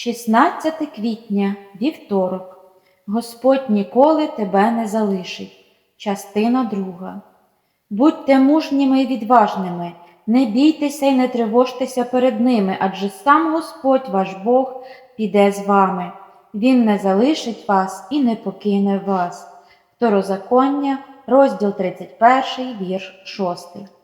16 квітня, вівторок. Господь ніколи тебе не залишить. Частина друга. Будьте мужніми і відважними, не бійтеся і не тривожтеся перед ними, адже сам Господь ваш Бог піде з вами. Він не залишить вас і не покине вас. Второзаконня, розділ 31, вірш 6.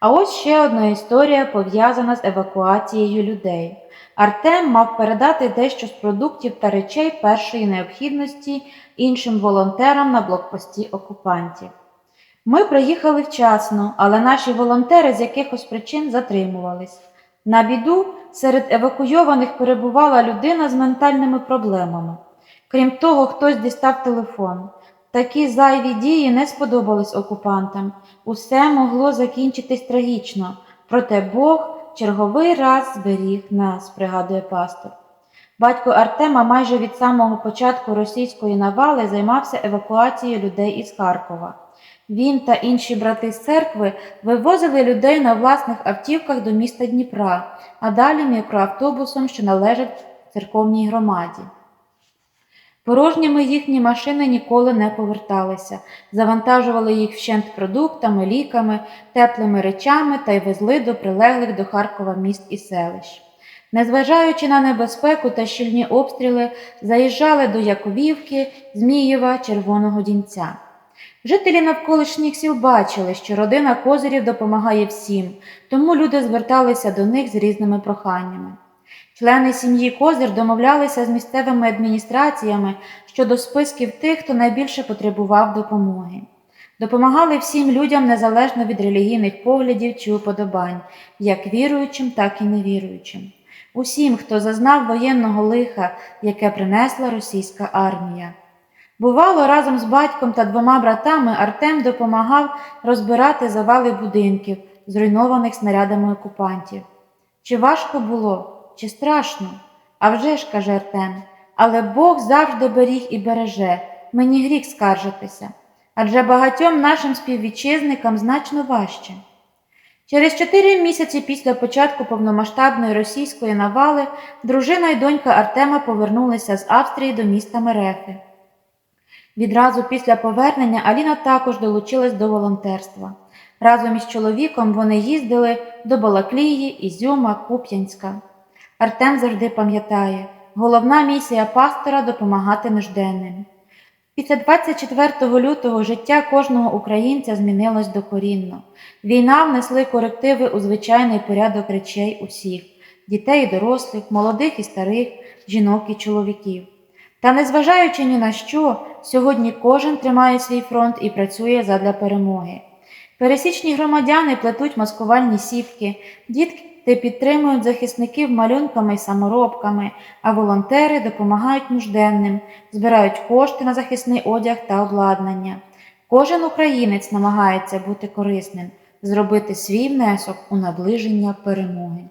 А ось ще одна історія пов'язана з евакуацією людей. Артем мав передати дещо з продуктів та речей першої необхідності іншим волонтерам на блокпості окупантів. Ми приїхали вчасно, але наші волонтери з якихось причин затримувались. На біду серед евакуйованих перебувала людина з ментальними проблемами. Крім того, хтось дістав телефон. Такі зайві дії не сподобались окупантам. Усе могло закінчитись трагічно, проте Бог черговий раз зберіг нас, пригадує пастор. Батько Артема майже від самого початку російської навали займався евакуацією людей із Харкова. Він та інші брати з церкви вивозили людей на власних автівках до міста Дніпра, а далі мікроавтобусом, що належить церковній громаді. Порожніми їхні машини ніколи не поверталися, завантажували їх вщент продуктами, ліками, теплими речами та й везли до прилеглих до Харкова міст і селищ. Незважаючи на небезпеку та щільні обстріли, заїжджали до Яковівки, Змієва, Червоного Дінця. Жителі навколишніх сіл бачили, що родина козирів допомагає всім, тому люди зверталися до них з різними проханнями. Члени сім'ї Козир домовлялися з місцевими адміністраціями щодо списків тих, хто найбільше потребував допомоги. Допомагали всім людям незалежно від релігійних поглядів чи уподобань, як віруючим, так і невіруючим. Усім, хто зазнав воєнного лиха, яке принесла російська армія. Бувало, разом з батьком та двома братами Артем допомагав розбирати завали будинків, зруйнованих снарядами окупантів. Чи важко було? Чи страшно? А вже ж, каже Артем, але Бог завжди беріг і береже, мені гріх скаржитися, адже багатьом нашим співвітчизникам значно важче. Через чотири місяці після початку повномасштабної російської навали дружина і донька Артема повернулися з Австрії до міста Мерефи. Відразу після повернення Аліна також долучилась до волонтерства. Разом із чоловіком вони їздили до Балаклії, Ізюма, Куп'янська. Артем завжди пам'ятає, головна місія пастора допомагати нужденним. Після 24 лютого життя кожного українця змінилось докорінно. Війна внесли корективи у звичайний порядок речей усіх дітей і дорослих, молодих і старих, жінок і чоловіків. Та незважаючи ні на що, сьогодні кожен тримає свій фронт і працює задля перемоги. Пересічні громадяни плетуть маскувальні сітки, дітки підтримують захисників малюнками й саморобками, а волонтери допомагають нужденним, збирають кошти на захисний одяг та обладнання. Кожен українець намагається бути корисним, зробити свій внесок у наближення перемоги.